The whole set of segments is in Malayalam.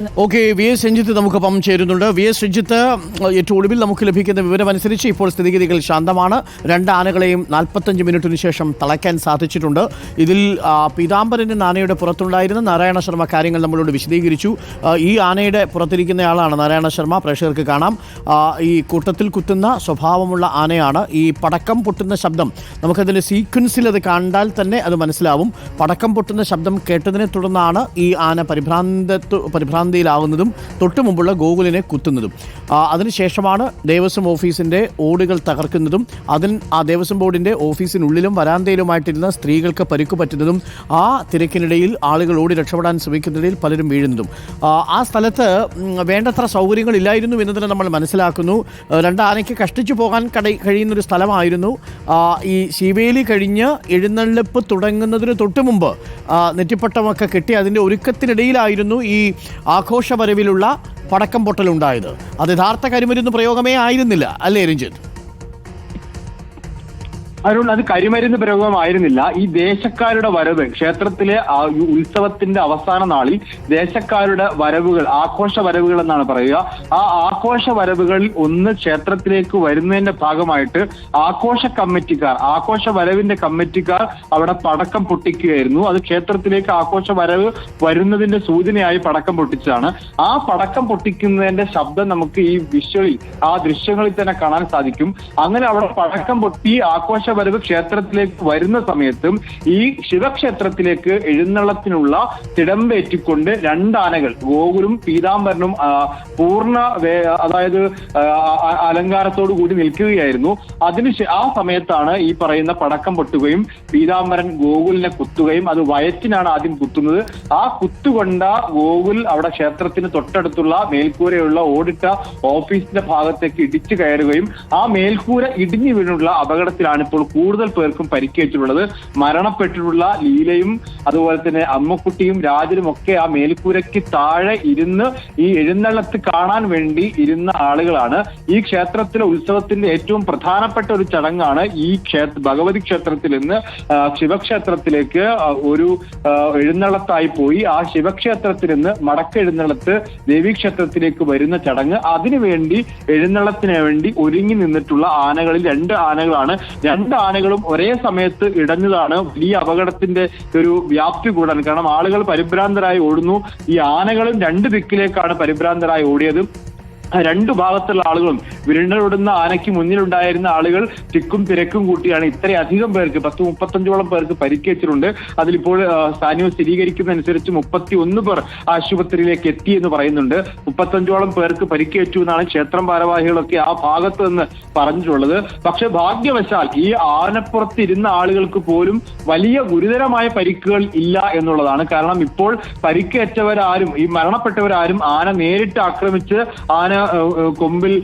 ഓക്കെ വി എസ് രഞ്ജിത്ത് നമുക്കൊപ്പം ചേരുന്നുണ്ട്. വി എസ് രഞ്ജിത്ത് ഏറ്റവും ഒടുവിൽ നമുക്ക് ലഭിക്കുന്ന വിവരമനുസരിച്ച് ഇപ്പോൾ സ്ഥിതിഗതികൾ ശാന്തമാണ്. രണ്ട് ആനകളെയും നാൽപ്പത്തഞ്ച് മിനിറ്റിന് ശേഷം തളയ്ക്കാൻ സാധിച്ചിട്ടുണ്ട്. ഇതിൽ പീതാംബരന്റെ ആനയുടെ പുറത്തുണ്ടായിരുന്ന നാരായണ ശർമ്മ കാര്യങ്ങൾ നമ്മളോട് വിശദീകരിച്ചു. ഈ ആനയുടെ പുറത്തിരിക്കുന്നയാളാണ് നാരായണ ശർമ്മ. പ്രേക്ഷകർക്ക് കാണാം. ഈ കൂട്ടത്തിൽ കുത്തുന്ന സ്വഭാവമുള്ള ആനയാണ്. ഈ പടക്കം പൊട്ടുന്ന ശബ്ദം നമുക്കതിന്റെ സീക്വൻസിൽ അത് കണ്ടാൽ തന്നെ അത് മനസ്സിലാവും. പടക്കം പൊട്ടുന്ന ശബ്ദം കേട്ടതിനെ തുടർന്നാണ് ഈ ആന പരിഭ്രാന്തത്വ പരിഭ്രാന്തിയിലാവുന്നതും തൊട്ടു മുമ്പുള്ള ഗോകുലിനെ കുത്തുന്നതും. ആ, അതിനുശേഷമാണ് ദേവസ്വം ഓഫീസിന്റെ ഓടുകൾ തകർക്കുന്നതും അതിൽ ആ ദേവസ്വം ബോർഡിന്റെ ഓഫീസിനുള്ളിലും വരാന്തയിലുമായിട്ടിരുന്ന സ്ത്രീകൾക്ക് പരിക്കു പറ്റുന്നതും ആ തിരക്കിനിടയിൽ ആളുകൾ ഓടി രക്ഷപ്പെടാൻ ശ്രമിക്കുന്നതിൽ പലരും വീഴുന്നതും. ആ, ആ സ്ഥലത്ത് വേണ്ടത്ര സൗകര്യങ്ങളില്ലായിരുന്നു എന്ന് തന്നെ നമ്മൾ മനസ്സിലാക്കുന്നു. ആ, രണ്ട് ആനയ്ക്ക് കഷ്ടിച്ചു പോകാൻ കട കഴിയുന്നൊരു സ്ഥലമായിരുന്നു. ഈ ശിവേലി കഴിഞ്ഞ് എഴുന്നള്ളിപ്പ് തുടങ്ങുന്നതിന് തൊട്ട് മുമ്പ് നെറ്റിപ്പട്ടമൊക്കെ കെട്ടി അതിന്റെ ഒരുക്കത്തിനിടയിലായിരുന്നു ഈ ആഘോഷവരവിലുള്ള പടക്കം പൊട്ടലുണ്ടായത്. അത് യഥാർത്ഥ കരിമരുന്ന് പ്രയോഗമേ ആയിരുന്നില്ല അല്ലേ രഞ്ജിത്ത്? അരുൺ അത് കരിമരുന്ന് പ്രയോഗമായിരുന്നില്ല. ഈ ദേശക്കാരുടെ വരവ് ക്ഷേത്രത്തിലെ ഉത്സവത്തിന്റെ അവസാന നാളിൽ ദേശക്കാരുടെ വരവുകൾ ആഘോഷ വരവുകൾ എന്നാണ് പറയുക. ആ ആഘോഷ വരവുകളിൽ ഒന്ന് ക്ഷേത്രത്തിലേക്ക് വരുന്നതിന്റെ ഭാഗമായിട്ട് ആഘോഷ കമ്മിറ്റിക്കാർ ആഘോഷ വരവിന്റെ കമ്മിറ്റിക്കാർ അവിടെ പടക്കം പൊട്ടിക്കുകയായിരുന്നു. അത് ക്ഷേത്രത്തിലേക്ക് ആഘോഷ വരവ് വരുന്നതിന്റെ സൂചനയായി പടക്കം പൊട്ടിച്ചതാണ്. ആ പടക്കം പൊട്ടിക്കുന്നതിന്റെ ശബ്ദം നമുക്ക് ഈ വിഷ്വലിൽ ആ ദൃശ്യങ്ങളിൽ തന്നെ കാണാൻ സാധിക്കും. അങ്ങനെ അവിടെ പടക്കം പൊട്ടി ആഘോഷ വരവ് ക്ഷേത്രത്തിലേക്ക് വരുന്ന സമയത്തും ഈ ശിവക്ഷേത്രത്തിലേക്ക് എഴുന്നള്ളത്തിനുള്ള തിടമ്പേറ്റിക്കൊണ്ട് രണ്ടാനകൾ ഗോകുലും പീതാംബരനും പൂർണ അതായത് അലങ്കാരത്തോടു കൂടി നിൽക്കുകയായിരുന്നു. അതിന് ആ സമയത്താണ് ഈ പറയുന്ന പടക്കം പൊട്ടുകയും പീതാംബരൻ ഗോകുലിനെ കുത്തുകയും അത് വയറ്റിനാണ് ആദ്യം കുത്തുന്നത്. ആ കുത്തുകൊണ്ട ഗോകുൽ അവിടെ ക്ഷേത്രത്തിന് തൊട്ടടുത്തുള്ള മേൽക്കൂരയുള്ള ഓടിട്ട ഓഫീസിന്റെ ഭാഗത്തേക്ക് ഇടിച്ചു കയറുകയും ആ മേൽക്കൂര ഇടിഞ്ഞു വീണുള്ള അപകടത്തിലാണ് ഇപ്പോൾ കൂടുതൽ പേർക്കും പരിക്കേറ്റിട്ടുള്ളത് മരണപ്പെട്ടിട്ടുള്ള ലീലയും അതുപോലെ തന്നെ അമ്മക്കുട്ടിയും രാജനും ഒക്കെ ആ മേൽക്കൂരയ്ക്ക് താഴെ ഇരുന്ന് ഈ എഴുന്നള്ളത്ത് കാണാൻ വേണ്ടി ഇരുന്ന ആളുകളാണ്. ഈ ക്ഷേത്രത്തിലെ ഉത്സവത്തിന്റെ ഏറ്റവും പ്രധാനപ്പെട്ട ഒരു ചടങ്ങാണ് ഈ ക്ഷേത്ര ഭഗവതി ക്ഷേത്രത്തിൽ നിന്ന് ശിവക്ഷേത്രത്തിലേക്ക് ഒരു എഴുന്നള്ളത്തായി പോയി. ആ ശിവക്ഷേത്രത്തിൽ നിന്ന് മടക്ക എഴുന്നള്ളത്ത് ദേവീക്ഷേത്രത്തിലേക്ക് വരുന്ന ചടങ്ങ്. അതിനുവേണ്ടി എഴുന്നള്ളത്തിന് വേണ്ടി ഒരുങ്ങി നിന്നിട്ടുള്ള ആനകളിൽ രണ്ട് ആനകളാണ്. രണ്ട് ആനകളും ഒരേ സമയത്ത് ഇടഞ്ഞതാണ്. വലിയ അപകടത്തിന്റെ ഒരു വ്യാപ്തി കൂടാൻ കാരണം ആളുകൾ പരിഭ്രാന്തരായി ഓടുന്നു. ഈ ആനകളും രണ്ട് ദിക്കിലേക്കാണ് പരിഭ്രാന്തരായി ഓടിയത്. രണ്ടു ഭാഗത്തുള്ള ആളുകളും വിരണ്ടോടുന്ന ആനയ്ക്ക് മുന്നിലുണ്ടായിരുന്ന ആളുകൾ തിക്കും തിരക്കും കൂട്ടിയാണ് ഇത്രയധികം പേർക്ക് പത്ത് മുപ്പത്തഞ്ചോളം പേർക്ക് പരിക്കേറ്റിട്ടുണ്ട്. അതിലിപ്പോൾ സാനിയോ സ്ഥിരീകരിക്കുന്നതനുസരിച്ച് മുപ്പത്തി ഒന്ന് പേർ ആശുപത്രിയിലേക്ക് എത്തി എന്ന് പറയുന്നുണ്ട്. മുപ്പത്തഞ്ചോളം പേർക്ക് പരിക്കേറ്റു എന്നാണ് ക്ഷേത്രം ഭാരവാഹികളൊക്കെ ആ ഭാഗത്ത് നിന്ന് പറഞ്ഞിട്ടുള്ളത്. പക്ഷെ ഭാഗ്യവശാൽ ഈ ആനപ്പുറത്ത് ഇരുന്ന ആളുകൾക്ക് പോലും വലിയ ഗുരുതരമായ പരിക്കുകൾ ഇല്ല എന്നുള്ളതാണ്. കാരണം ഇപ്പോൾ പരിക്കേറ്റവരാരും ഈ മരണപ്പെട്ടവരാരും ആന നേരിട്ട് ആക്രമിച്ച് ആന കൊമ്പിൽ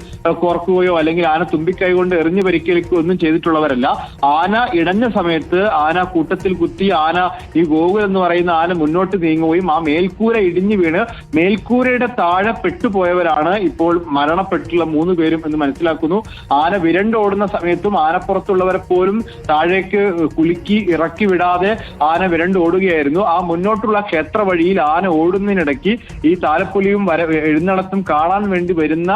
കോർക്കുകയോ അല്ലെങ്കിൽ ആന തുമ്പിക്കൈ കൊണ്ട് എറിഞ്ഞു പരിക്കേൽക്കുകയോ ഒന്നും ചെയ്തിട്ടുള്ളവരല്ല. ആന ഇടഞ്ഞ സമയത്ത് ആന കൂട്ടത്തിൽ കുത്തി ആന ഈ ഗോകുൽ എന്ന് പറയുന്ന ആന മുന്നോട്ട് നീങ്ങുകയും ആ മേൽക്കൂര ഇടിഞ്ഞു വീണ് മേൽക്കൂരയുടെ താഴെ പെട്ടുപോയവരാണ് ഇപ്പോൾ മരണപ്പെട്ടുള്ള മൂന്ന് പേരും എന്ന് മനസ്സിലാക്കുന്നു. ആന വിരണ്ടോടുന്ന സമയത്തും ആനപ്പുറത്തുള്ളവരെ പോലും താഴേക്ക് കുലുക്കി ഇറക്കി വിടാതെ ആന വിരണ്ടോടുകയായിരുന്നു ആ മുന്നോട്ടുള്ള ക്ഷേത്ര വഴിയിൽ ആന ഓടുന്നതിനിടയ്ക്ക് ഈ താലപ്പൊലിയും വര എഴുന്നള്ളത്തും കാണാൻ വേണ്ടി വരുന്ന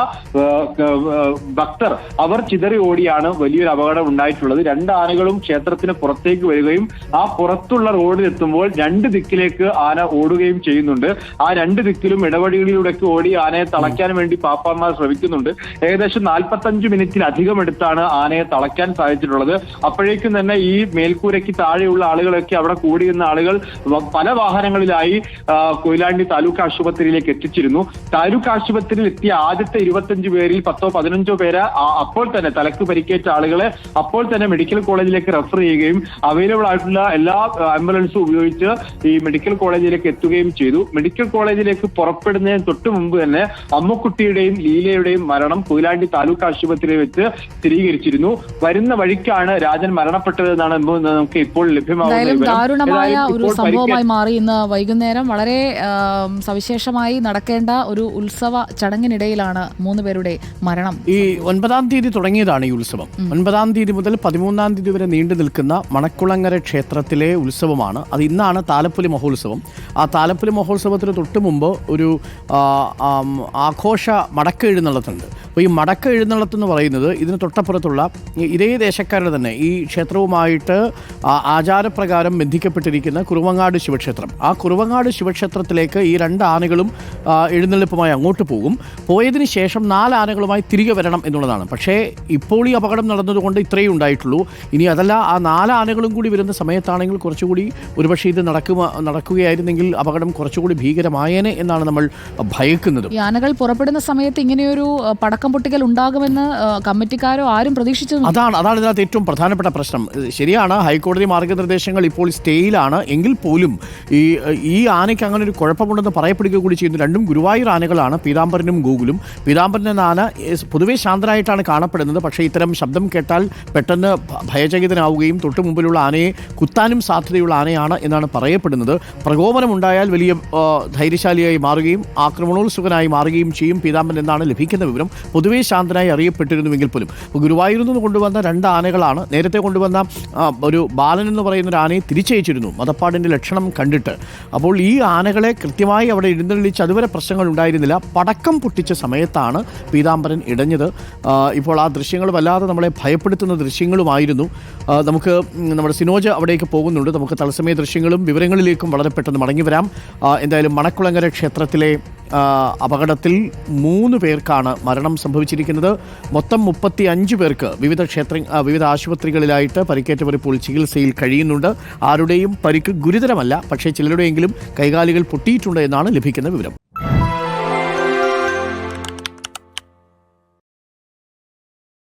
ഭക്തർ അവർ ചിതറി ഓടിയാണ് വലിയൊരു അപകടം ഉണ്ടായിട്ടുള്ളത്. രണ്ട് ആനകളും ക്ഷേത്രത്തിന് പുറത്തേക്ക് വരികയും ആ പുറത്തുള്ള റോഡിൽ എത്തുമ്പോൾ രണ്ട് ദിക്കിലേക്ക് ആന ഓടുകയും ചെയ്യുന്നുണ്ട്. ആ രണ്ട് ദിക്കിലും ഇടവഴികളിലൂടെയൊക്കെ ഓടി ആനയെ തളയ്ക്കാൻ വേണ്ടി പാപ്പാന്മാർ ശ്രമിക്കുന്നുണ്ട്. ഏകദേശം നാൽപ്പത്തഞ്ച് മിനിറ്റിലധികം എടുത്താണ് ആനയെ തളയ്ക്കാൻ സാധിച്ചിട്ടുള്ളത്. അപ്പോഴേക്കും തന്നെ ഈ മേൽക്കൂരയ്ക്ക് താഴെയുള്ള ആളുകളൊക്കെ അവിടെ കൂടിയിരുന്ന ആളുകൾ പല വാഹനങ്ങളിലായി കൊയിലാണ്ടി താലൂക്ക് ആശുപത്രിയിലേക്ക് എത്തിച്ചിരുന്നു. താലൂക്ക് ആശുപത്രിയിൽ എത്തിയ ആദ്യത്തെ ഇരുപത്തഞ്ച് പേരിൽ പത്തോ പതിനഞ്ചോ പേര് ആ- അപ്പോൾ തന്നെ തലക്ക് പരിക്കേറ്റ ആളുകളെ അപ്പോൾ തന്നെ മെഡിക്കൽ കോളേജിലേക്ക് റെഫർ ചെയ്യുകയും അവൈലബിൾ ആയിട്ടുള്ള എല്ലാ ആംബുലൻസും ഉപയോഗിച്ച് ഈ മെഡിക്കൽ കോളേജിലേക്ക് എത്തുകയും ചെയ്തു. മെഡിക്കൽ കോളേജിലേക്ക് പുറപ്പെടുന്നതിന് തൊട്ട് മുമ്പ് തന്നെ അമ്മക്കുട്ടിയുടെയും ലീലയുടെയും മരണം കൊയിലാണ്ടി താലൂക്ക് ആശുപത്രിയിൽ വെച്ച് സ്ഥിരീകരിച്ചിരുന്നു. വരുന്ന വഴിക്കാണ് രാജൻ മരണപ്പെട്ടതെന്നാണ് നമുക്ക് ഇപ്പോൾ ലഭ്യമാകുന്നത് ദാരുണമായ ഒരു സംഭവമായി മാറി ഇന്ന് വൈകുന്നേരം വളരെ സവിശേഷമായി നടക്കേണ്ട ഒരു ഉത്സവ ചടങ്ങിനിടയിലാണ് മൂന്ന് പേരുടെ മരണം. ഈ ഒൻപതാം തീയതി തുടങ്ങിയതാണ് ഈ ഉത്സവം. ഒൻപതാം തീയതി മുതൽ പതിമൂന്നാം തീയതി വരെ നീണ്ടു നിൽക്കുന്ന മണക്കുളങ്ങര ക്ഷേത്രത്തിലെ ഉത്സവമാണ്. അത് ഇന്നാണ് താലപ്പൊലി മഹോത്സവം. ആ താലപ്പൊലി മഹോത്സവത്തിന് തൊട്ട് മുമ്പ് ഒരു ആഘോഷ മടക്ക എഴുന്നള്ളത്തുണ്ട്. അപ്പോൾ ഈ മടക്ക എഴുന്നള്ളത്ത് എന്ന് പറയുന്നത് ഇതിന് തൊട്ടപ്പുറത്തുള്ള ഇതേ ദേശക്കാരുടെ തന്നെ ഈ ക്ഷേത്രവുമായിട്ട് ആചാരപ്രകാരം ബന്ധിക്കപ്പെട്ടിരിക്കുന്ന കുറുവങ്ങാട് ശിവക്ഷേത്രം. ആ കുറുവങ്ങാട് ശിവക്ഷേത്രത്തിലേക്ക് ഈ രണ്ട് ആനകളും എഴുന്നള്ളിപ്പുമായി അങ്ങോട്ട് പോകും. പോയതിന് ശേഷം നാല് ആനകളുമായി തിരികെ വരണം എന്നുള്ളതാണ്. പക്ഷേ ഇപ്പോൾ ഈ അപകടം നടന്നതുകൊണ്ട് ഇത്രയും ഉണ്ടായിട്ടുള്ളൂ. ഇനി അതല്ല ആ നാല് ആനകളും കൂടി വരുന്ന സമയത്താണെങ്കിൽ കുറച്ചുകൂടി ഒരുപക്ഷെ ഇത് നടക്കുക നടക്കുകയായിരുന്നെങ്കിൽ അപകടം കുറച്ചുകൂടി ഭീകരമായേനെ എന്നാണ് നമ്മൾ ഭയക്കുന്നത്. ഈ ആനകൾ പുറപ്പെടുന്ന സമയത്ത് ഇങ്ങനെയൊരു പടക്കം പൊട്ടിക്കൽ ഉണ്ടാകുമെന്ന് കമ്മിറ്റിക്കാരോ ആരും പ്രതീക്ഷിച്ചു അതാണ് അതാണ് ഇതിനകത്ത് ഏറ്റവും പ്രധാനപ്പെട്ട പ്രശ്നം. ശരിയാണ് ഹൈക്കോടതി മാർഗനിർദ്ദേശങ്ങൾ ഇപ്പോൾ സ്റ്റേയിലാണ്. എങ്കിൽ പോലും ഈ ഈ ആനയ്ക്ക് അങ്ങനെ ഒരു കുഴപ്പമുണ്ടെന്ന് പറയപ്പെടുക കൂടി ചെയ്യുന്നു രണ്ടും ഗുരുവായൂർ ആനകളാണ് പീതാംബരനും ഗൂഗിളും പീതാംബരൻ എന്ന ആന പൊതുവേ ശാന്തനായിട്ടാണ് കാണപ്പെടുന്നത്. പക്ഷേ ഇത്തരം ശബ്ദം കേട്ടാൽ പെട്ടെന്ന് ഭയചകിതനാവുകയും തൊട്ട് മുമ്പിലുള്ള ആനയെ കുത്താനും സാധ്യതയുള്ള ആനയാണ് എന്നാണ് പറയപ്പെടുന്നത്. പ്രകോപനമുണ്ടായാൽ വലിയ ധൈര്യശാലിയായി മാറുകയും ആക്രമണോത്സുകനായി മാറുകയും ചെയ്യും പീതാമ്പൻ എന്നാണ് ലഭിക്കുന്ന വിവരം പൊതുവേ ശാന്തനായി അറിയപ്പെട്ടിരുന്നുവെങ്കിൽ പോലും. ഗുരുവായൂരിൽ നിന്ന് കൊണ്ടുവന്ന രണ്ട് ആനകളാണ്. നേരത്തെ കൊണ്ടുവന്ന ഒരു ബാലൻ എന്ന് പറയുന്ന ഒരു ആനയെ തിരിച്ചയച്ചിരുന്നു. മതപ്പാടിന്റെ ലക്ഷണം കണ്ടിട്ട്. അപ്പോൾ ഈ ആനകളെ കൃത്യമായി അവിടെ എഴുന്നള്ളിച്ച് അതുവരെ പ്രശ്നങ്ങൾ ഉണ്ടായിരുന്നില്ല. പടക്കം പൊട്ടിച്ച സമയത്താണ് പീതാംബരൻ ഇടഞ്ഞത് ആ, ഇപ്പോൾ ആ ദൃശ്യങ്ങൾ വല്ലാതെ നമ്മളെ ഭയപ്പെടുത്തുന്ന ദൃശ്യങ്ങളുമായിരുന്നു. നമുക്ക് നമ്മുടെ സിനോജ് അവിടേക്ക് പോകുന്നുണ്ട്. നമുക്ക് തത്സമയ ദൃശ്യങ്ങളും വിവരങ്ങളിലേക്കും വളരെ പെട്ടെന്ന് മടങ്ങി വരാം. എന്തായാലും മണക്കുളങ്ങര ക്ഷേത്രത്തിലെ അപകടത്തിൽ മൂന്ന് പേർക്കാണ് മരണം സംഭവിച്ചിരിക്കുന്നത്. മൊത്തം മുപ്പത്തി അഞ്ച് പേർക്ക് വിവിധ ക്ഷേത്ര വിവിധ ആശുപത്രികളിലായിട്ട് പരിക്കേറ്റവർ ഇപ്പോൾ ചികിത്സയിൽ കഴിയുന്നുണ്ട്. ആരുടെയും പരിക്ക് ഗുരുതരമല്ല പക്ഷേ ചിലരുടെയെങ്കിലും കൈകാലുകൾ പൊട്ടിയിട്ടുണ്ട് എന്നാണ് ലഭിക്കുന്ന വിവരം.